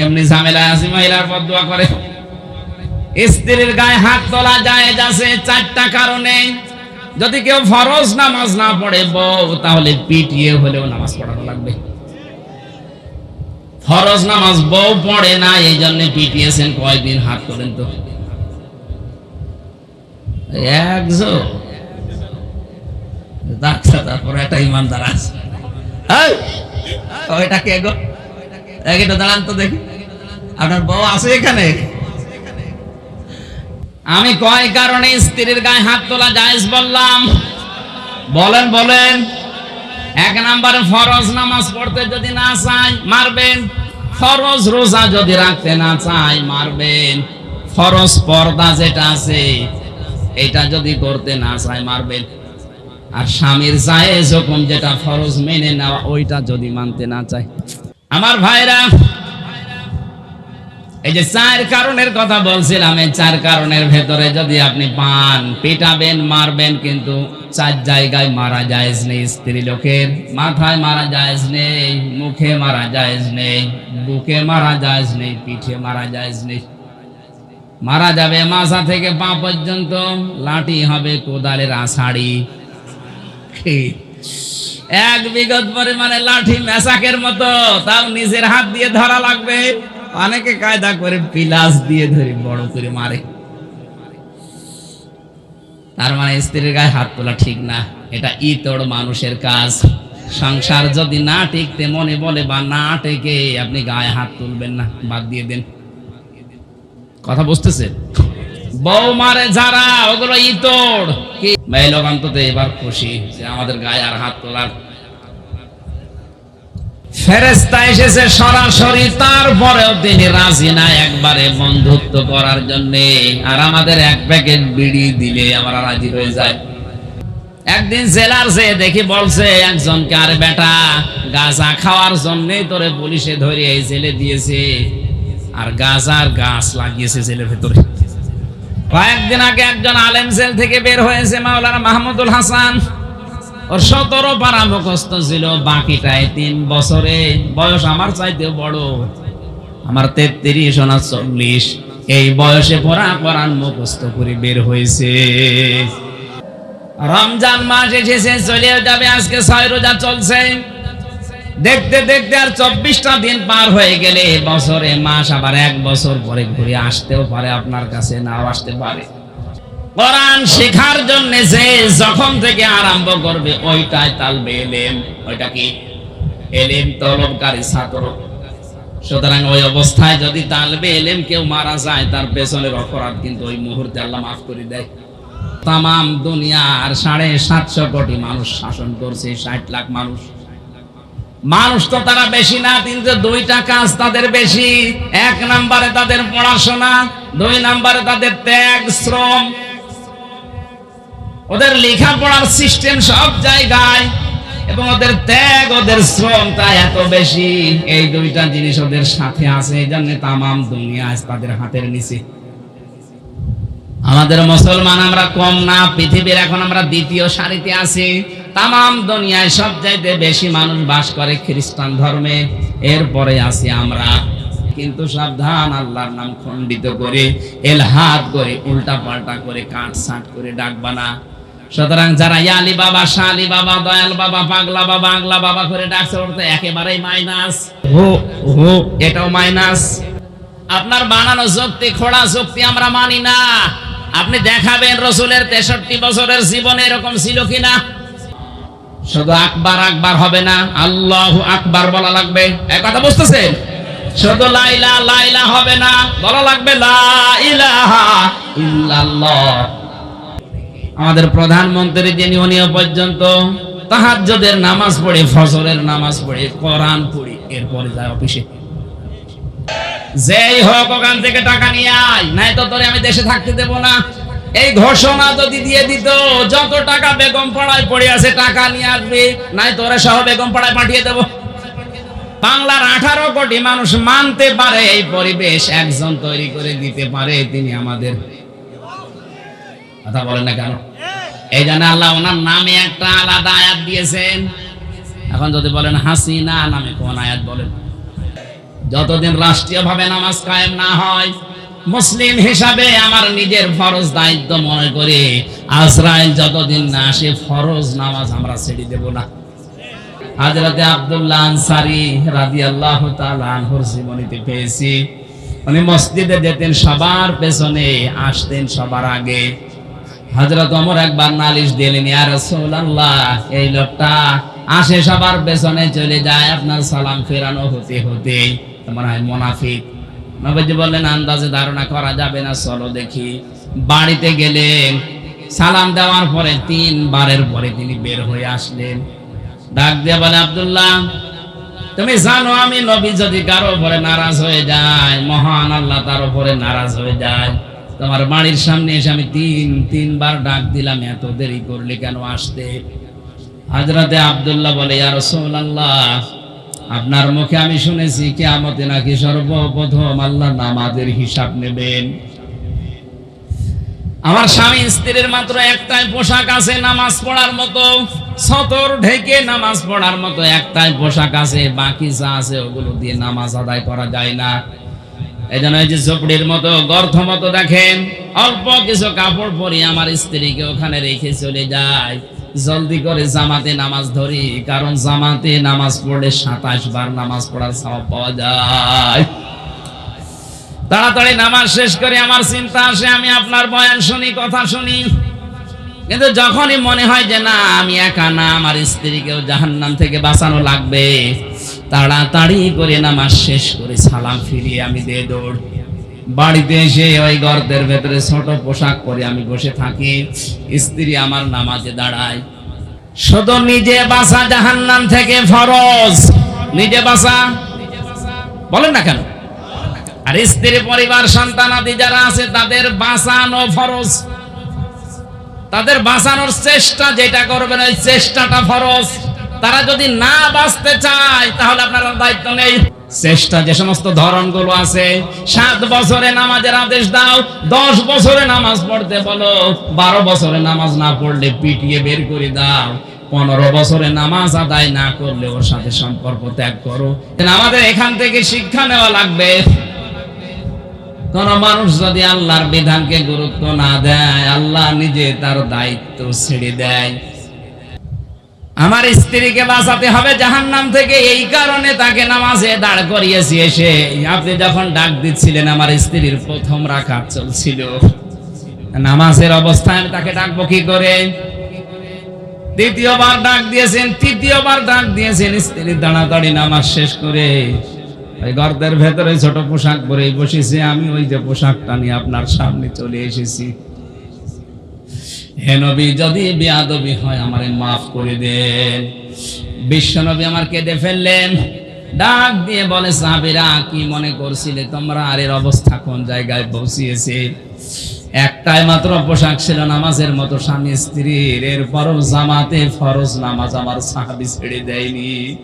এমনি ঝামেলা আছে মহিলার পর দোয়া করে। স্ত্রীর গায়ে হাত তোলা যায় যাচ্ছে চারটা কারণে। যদি কেউ ফরজ নামাজ না পড়ে, বউ, তাহলে পিটিয়ে হলেও নামাজ পড়ানো লাগবে। ফরজ নামাজ বউ পড়ে না, এই জন্য পিটিয়েছেন কয়েকদিন হাত করেন তো। আচ্ছা তারপরে একটা ইমানদার আছে। ওইটা কে গো? আপনার বউ আছে এখানে? আমি কয় কারণে স্ত্রীর গায়ে হাত তোলা জায়েজ বললাম? বলেন বলেন। এক নম্বরে, ফরজ নামাজ পড়তে যদি না চাই মারবেন। ফরজ রোজা যদি রাখতে না চাই মারবেন। ফরজ পর্দা যেটা আছে, এটা যদি করতে না চাই মারবেন। আর স্বামীর জায়েজ হুকুম যেটা ফরজ মেনে নেওয়া, ওইটা যদি মানতে না চায়। আমার ভাইরা, এই যে চার কারণের কথা বলছিলাম, এই চার কারণের ভেতরে যদি আপনি পান, পিটাবেন, মারবেন, কিন্তু চার জায়গায় মারা যায় নেই স্ত্রী লোকের, মাথায় মারা যায় নেই মুখে মারা যায় নেই বুকে মারা যায় নেই পিঠে মারা যায় নেই মারা যাবে মাথা থেকে পা পর্যন্ত, লাঠি হবে কোদালের আষাড়ি এক বিগত পরিমাণে লাঠি মেসাকের মতো, তাও নিজের হাত দিয়ে ধরা লাগবে। অনেকে কায়দা করে পিলাস দিয়ে ধরে বড় করে মারে। তার মানে স্ত্রীর গায়ে হাত তোলা ঠিক না। এটা ইতর মানুষের কাজ। সংসার যদি না টিকতে মনে বলে বা না টেকে, আপনি গায়ে হাত তুলবেন না। বাদ দিয়ে দেন। কথা বুঝতেছেন? বউ মারে যারা ওগুলো এবার খুশি যে আমাদের গায়ে আর হাত তোলার। ফেরেস্তা এসেছে সরাসরি, তারপরেও তিনি রাজি না একবারে বন্ধুত্ব করার জন্য। আর আমাদের এক প্যাকেট বিড়ি দিলে আমরা রাজি হয়ে যায় একদিন জেলার দেখি বলছে, একজনকে আর বেটা, গাঁজা খাওয়ার জন্যে তোরে পুলিশে ধরে জেলে দিয়েছে। আর গাঁজার গাছ লাগিয়েছে জেলের ভেতরে। কয়েকদিন আগে একজন আলেম জেল থেকে বের হয়েছে মাওলানা মাহমুদুল হাসান। ওর সতেরো পারা মুখস্থ ছিল বাকিটায় তিন বছরে। বয়স আমার চাইতে বড়। আমার তেত্রিশ ওনার চল্লিশ এই বয়সে পড়া কোরআন মুখস্থ করে বের হয়েছে। রমজান মাস এসেছে চলে যাবে, আজকে ছয় রোজা চলছে। দেখতে দেখতে আর চব্বিশটা দিন পার হয়ে গেলে বছরে মাস আবার এক বছর পরে ঘুরে আসতেও পারে, আপনার কাছে নাও আসতে পারে। কোরআন শেখার জন্য যে যখন থেকে আরম্ভ করবে, ওইটাই তালবে এলেম ওইটা কি? এলেম তলবকারী ছাত্র। সুতরাং ওই অবস্থায় যদি তালবে এলেম কেউ মারা যায়, তার পেছনের অপরাধ কিন্তু ওই মুহূর্তে আল্লাহ মাফ করে দেয়। তাম দুনিয়ার সাড়ে সাতশো কোটি মানুষ শাসন করছে, ষাট লাখ মানুষ। মানুষ তো তারা বেশি না কিন্তু দুইটা কাজ তাদের বেশি। এক নম্বরে তাদের পড়াশোনা, দুই নম্বরে তাদের ত্যাগ, শ্রম। ওদের লেখাপড়ার সিস্টেম সব জায়গায়, এবং ওদের ত্যাগ, ওদের শ্রম তাই এত বেশি। এই দুইটা জিনিস ওদের সাথে আছে, এই জন্য তামাম দুনিয়া তাদের হাতের নিচে। আমাদের মুসলমান আমরা কম না, পৃথিবীর এখন আমরা দ্বিতীয় সারিতে আছি। তামাম দুনিয়ায় সব চাইতে বেশি মানুষ বাস করে খ্রিস্টান ধর্মে। এরপরে আছি আমরা। কিন্তু সাবধান আল্লাহর নাম খণ্ডিত করে এলহাদ করে উল্টা পাল্টা করে কাট সাট করে ডাকবা না। সুতরাং যারা ইয়ালি বাবা শালি বাবা দয়াল বাবা পাগলা বাবা আগলা বাবা করে ডাকছে ওর তো একেবারেই মাইনাস। হো হো। এটাও মাইনাস। আপনার বানানো যুক্তি খোড়া যুক্তি আমরা মানি না। আপনি দেখাবেন রসুলের তেষট্টি বছরের জীবনে এরকম ছিল কিনা? শুধু আকবার আকবার হবে না, আল্লাহ আকবার বলা লাগবে। এক কথা বুঝতেছেন? শুধু লাইলা লাইলা হবে না, বলা লাগবে আমাদের প্রধানমন্ত্রী যিনি উনিও পর্যন্ত তাহাজ্জুদের নামাজ পড়ে, ফজরের নামাজ পড়ে, কোরআন পড়ে, এরপরে যায় অফিসে। যেই হোক ওখান থেকে টাকা নিয়ে আয়, নাই তো তোরে আমি দেশে থাকতে দেব না। এই ঘোষণা যদি দিয়ে দিত, যত টাকা বেগম পাড়ায় পড়ে আছে, টাকা নিয়ে আসবে। নাই তোরে সহ বেগম পাড়ায় পাঠিয়ে দেব। বাংলার আঠারো কোটি মানুষ মানতে পারে, এই পরিবেশ একজন তৈরি করে দিতে পারে, তিনি আমাদের। কথা বলেন না কেন? এই জন্য আল্লাহ ওনার নামে একটা আলাদা আয়াত দিয়েছেন। এখন যদি বলেন হাসিনা নামে কোন আয়াত বলেন? যতদিন রাষ্ট্রীয়ভাবে নামাজ কায়েম না হয় মুসলিম হিসাবে আমার নিজের ফরজ দায়িত্ব মনে করে আজরাইল যতদিন না আসে ফরজ নামাজ আমরা ছেড়ে দেব না। হাজরাতে আব্দুল্লাহ আনসারি রাদিয়াল্লাহু তাআলা আনহুর জীবনীতে পেয়েছি। উনি মসজিদে যেতেন, সবার পেছনে আসতেন সবার আগে। হযরত ওমর একবার নালিশ দিলেন, ইয়া রাসূলুল্লাহ, এই লোকটা আসে সবার পেছনে চলে যায়, আপনার সালাম ফেরানো হতে হতে মনে হয় মুনাফিক। নবীজি বললেন, আন্দাজে ধারণা করা যাবে না, চলো দেখি। বাড়িতে গেলেন সালাম দেওয়ার পরে তিনবারের পরে তিনি বের হয়ে আসলেন। ডাক দিয়ে বলে, আব্দুল্লাহ, তুমি জানো আমি নবী যদি কারও উপরে নারাজ হয়ে যায়, মহান আল্লাহ তার উপরে নারাজ হয়ে যায়। তোমার বাড়ির সামনে এসে আমি তিন, তিনবার ডাক দিলাম, এত দেরি করলে কেন আসতে? হাজরাতে আব্দুল্লাহ বলে, ইয়া রাসূলুল্লাহ আপনার মুখে আমি শুনেছি, কিয়ামতে নাকি সর্বপ্রথম আল্লাহ নামাজের হিসাব নেবেন। আমার স্বামী স্ত্রীর মাত্র একটাই পোশাক আছে, নামাজ পড়ার মতো। সতর ঢেকে নামাজ পড়ার মতো একটাই পোশাক আছে, বাকি যা আছে ওগুলো দিয়ে নামাজ আদায় করা যায় না। এই জন্য যে ঝোপড়ির মতো গর্থ মতো দেখেন, অল্প কিছু কাপড় পরে আমার স্ত্রীকে ওখানে রেখে চলে যায়। জলদি করে জামাতে নামাজ ধরি, কারণ জামাতে নামাজ পড়লে সাতাশ বার নামাজ পড়ার সওয়াব পাওয়া যায়। তাড়াতাড়ি নামাজ শেষ করে আমার চিন্তা আসে, আমি আপনার বয়ান শুনি, কথা শুনি। কিন্তু যখনই মনে হয় যে না, আমি একা না, আমার স্ত্রীকেও জাহান্নাম থেকে বাঁচানো লাগবে, তাড়াতাড়ি করে নামাজ শেষ করে সালাম ফিরিয়ে আমি দিয়ে দৌড়। বাড়িতে এসে ওই গর্তের ভেতরে ছোট পোশাক পরে আমি বসে থাকি। স্ত্রী আমার নামাজে দাঁড়ায়। শুধু নিজে বাঁচা জাহান্নাম থেকে ফরজ। নিজে বাঁচা বলেন না কেন? আর স্ত্রী, পরিবার সন্তানাদি যারা আছে, তাদের বাঁচানো ফরজ। তাদের বাঁচানোর চেষ্টা যেটা করবেন, ওই চেষ্টাটা ফরজ। তারা যদি না বাঁচতে চায়, তাহলে আপনার দায়িত্ব নেই। চেষ্টা যে সমস্ত ধরনগুলো আছে, সাত বছরে নামাজের আদেশ দাও, দশ বছরে নামাজ পড়তে বলো, বারো বছরে নামাজ না পড়লে পিটিয়ে বের করে দাও, পনেরো বছরে নামাজ আদায় না করলে ওর সাথে সম্পর্ক ত্যাগ করো। আমাদের এখান থেকে শিক্ষা নেওয়া লাগবে। কোন মানুষ যদি আল্লাহর বিধানকে গুরুত্ব না দেয়, আল্লাহ নিজে তার দায়িত্ব ছেড়ে দেয়। আমার স্ত্রীকে বাঁচাতে হবে জাহান্নাম থেকে। এই কারণে তাকে নামাজে দাঁড় করিয়েছি এসে। আপনি যখন ডাক দিচ্ছিলেন, আমার স্ত্রীর প্রথম রাখাত চলছিল। নামাজের অবস্থায় তাকে ডাকবো কি করে? দ্বিতীয়বার ডাক দিয়েছেন, তৃতীয়বার ডাক দিয়েছেন, স্ত্রীর দাঁড়াতাড়ি নামাজ শেষ করে ওই গর্তের ভেতরে ছোট পোশাক পরে বসেছি। আমি ওই যে পোশাকটা নিয়ে আপনার সামনে চলে এসেছি। হে নবী, যদি বেয়াদবি হয়, আমারে মাফ করে দেন। বিশ্ব নবী আমার কেঁদে ফেললেন। ডাক দিয়ে বলে, সাহাবীরা, কি মনে করছিলে? তোমরা আর এর অবস্থা কোন জায়গায় পৌঁছিয়েছে? একটাই মাত্র পোশাক ছিল নামাজের মতো, স্বামী স্ত্রীর। এরপরও জামাতে ফরজ নামাজ আমার সাহাবি ছেড়ে দেয়নি।